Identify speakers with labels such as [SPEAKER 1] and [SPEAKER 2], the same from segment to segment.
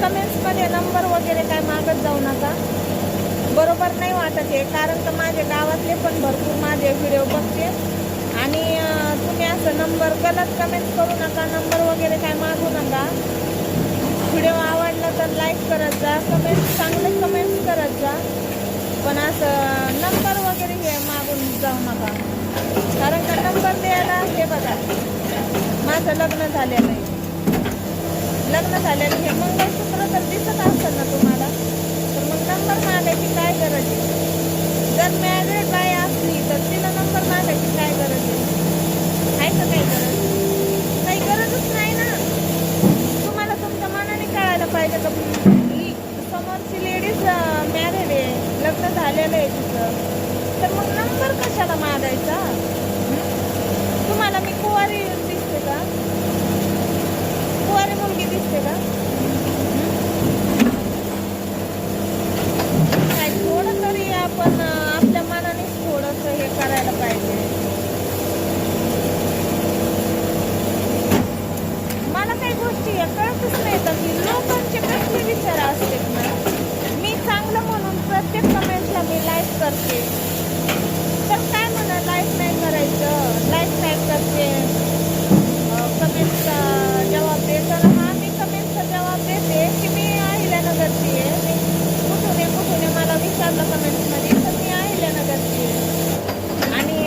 [SPEAKER 1] कमेंट्समध्ये number वगैरे काय मागत जाऊ नका. बरोबर नाही वाटत आहे कारण तर माझ्या गावातले पण भरपूर माझे व्हिडिओ बघते. आणि तुम्ही असं नंबर गलत कमेंट करू नका नंबर वगैरे काय मागू नका. व्हिडिओ आवडला तर लाईक करत जा कमेंट चांगले कमेंट्स करत जा. पण असं नंबर वगैरे हे मागून जाऊ नका. कारण का नंबर द्यायला हे बघा. माझं लग्न झालेलं आहे. लग्न झालेलं हे मंगळसूत्र तर दिसत असेल ना तुम्हाला? तर मग नंबर मागायची काय गरज आहे? जर मॅरिड बाय असली तर तिला नंबर मागायची काय गरज आहे? आहे का काही गरज? काही गरजच नाही ना. तुम्हाला तुमच्या मनाने कळायला पाहिजे का? ही समोरची लेडीज मॅरिड आहे लग्न झालेलं आहे तिचं. तर मग नंबर कशाला मागायचा हं? तुम्हाला मी कुवारी दिसते का कुवारी मुलगी दिसते का हं? काय थोडं तरी आपण अं, आपल्या मनानेच थोडंसं हे करायला पाहिजे मला काही गोष्टी या कळतच नाही तर की लोकांचे कसले विचार असते ना मी चांगलं म्हणून प्रत्येक कमेंटला मी लाईक करते. तर काय म्हणा लाईफ नाही करायचं. लाईफ नाही करते. कमेंटचा जवाब दे. तर हा मी कमेंटचा जवाब देते की मी अहिल्यानगरची आहे. मी कुठून आहे कुठून आहे मला विचारलं कमेंट्समध्ये तर मी अहिल्यानगरची आहे. आणि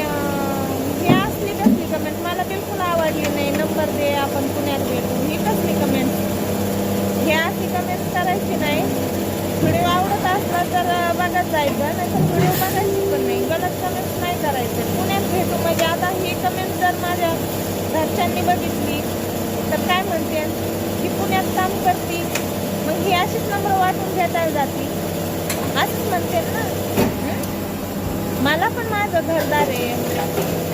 [SPEAKER 1] ही असली कसली कमेंट मला बिलकुल आवडली नाही. नंबर दे आपण पुण्यात भेटू. ही कसली कमेंट ही अशी कमेंट करायची नाही. व्हिडिओ आवडत असला तर बघत जायचं. नाही तर व्हिडिओ बघायची पण नाही. गलत कमेंट नाही करायचे. पुण्यात भेटू म्हणजे आता ही कमेंट जर माझ्या घरच्यांनी बघितली तर काय म्हणते की पुण्यात काम करती मग ही अशीच नंबर वाटून घेता जाती. असंच म्हणते ना. मला पण माझं घरदार आहे.